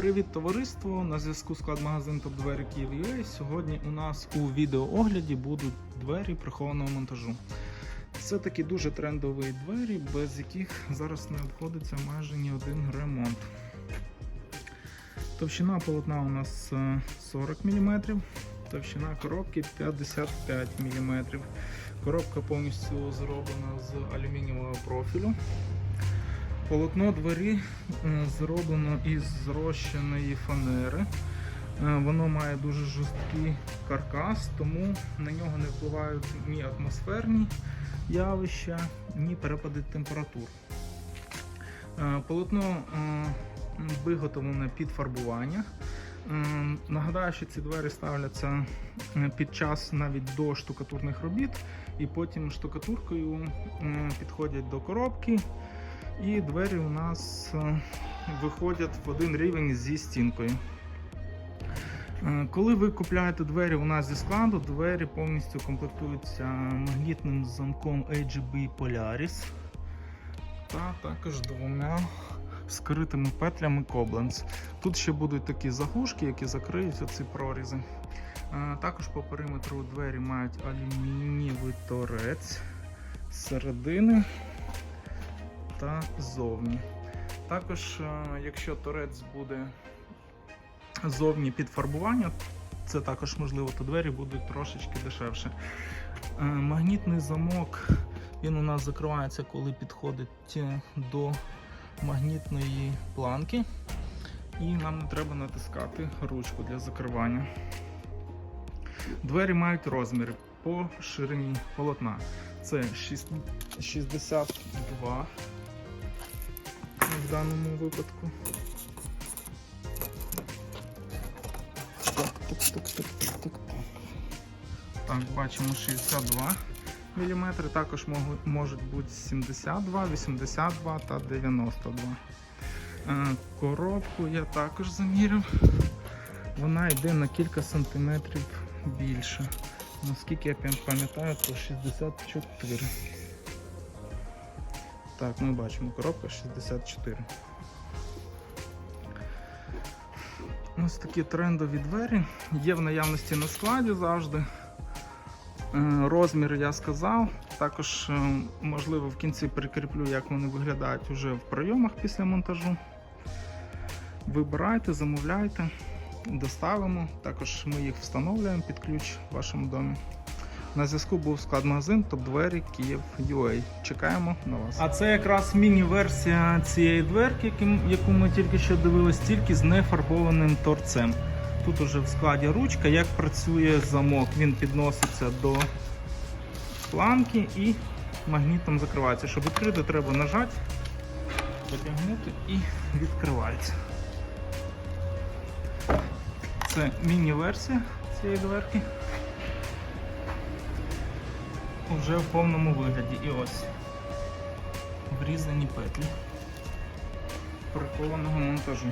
Привіт, товариство! На зв'язку склад магазин Топ Двері Київ.UA. Сьогодні у нас у відеоогляді будуть двері прихованого монтажу. Це такі дуже трендові двері, без яких зараз не обходиться майже ні один ремонт. Товщина полотна у нас е, 40 мм, товщина коробки 55 мм. Коробка повністю зроблена з алюмінієвого профілю. Полотно двері е, зроблено із зрощеної фанери. Е, Воно має дуже жорсткий каркас, тому на нього не впливають ні атмосферні явища, ні перепади температур. Е, Полотно виготовлене під фарбування. Нагадаю, що ці двері ставляться під час навіть до штукатурних робіт, і потім штукатуркою підходять до коробки. І двері у нас е, виходять в один рівень зі стінкою. Е, Коли ви купляєте двері у нас зі складу, двері повністю комплектуються магнітним замком AGB Polaris та також двома скритими петлями Koblenz. Тут ще будуть такі заглушки, які закриють оці прорізи. Е, Також по периметру двері мають алюмінієвий торець з середини та ззовні. Також, е, якщо торець буде зовні під фарбування, це також можливо, то двері будуть трошечки дешевше. Е, Магнітний замок він у нас закривається, коли підходить е, до магнітної планки. І нам не треба натискати ручку для закривання. Двері мають розміри по ширині полотна. Це 6 62 в даному випадку. Так, так, так, так, так, так. Бачимо 62 мм, також можуть бути 72, 82 та 92. Е, Коробку я також заміряв. Вона йде на кілька сантиметрів більше. Наскільки я пам'ятаю, то 64. Так, ми бачимо коробка 64. Ось такі трендові двері. Є в наявності на складі завжди. Е, Розмір я сказав. Також, е, можливо, в кінці прикріплю, як вони виглядають уже в прийомах після монтажу. Вибирайте, замовляйте, доставимо. Також ми їх встановлюємо під ключ в вашому домі. На зв'язку був склад магазин топ-двері Київ UA. Чекаємо на вас. А це якраз міні-версія цієї дверки, яку ми тільки що дивились, тільки з нефарбованим торцем. Тут уже в складі ручка, як працює замок. Він підноситься до планки і магнітом закривається. Щоб відкрити, треба нажати, потягнути і відкривається. Це міні-версія цієї дверки. Уже в повному вигляді. І ось врізані петлі прихованого монтажу.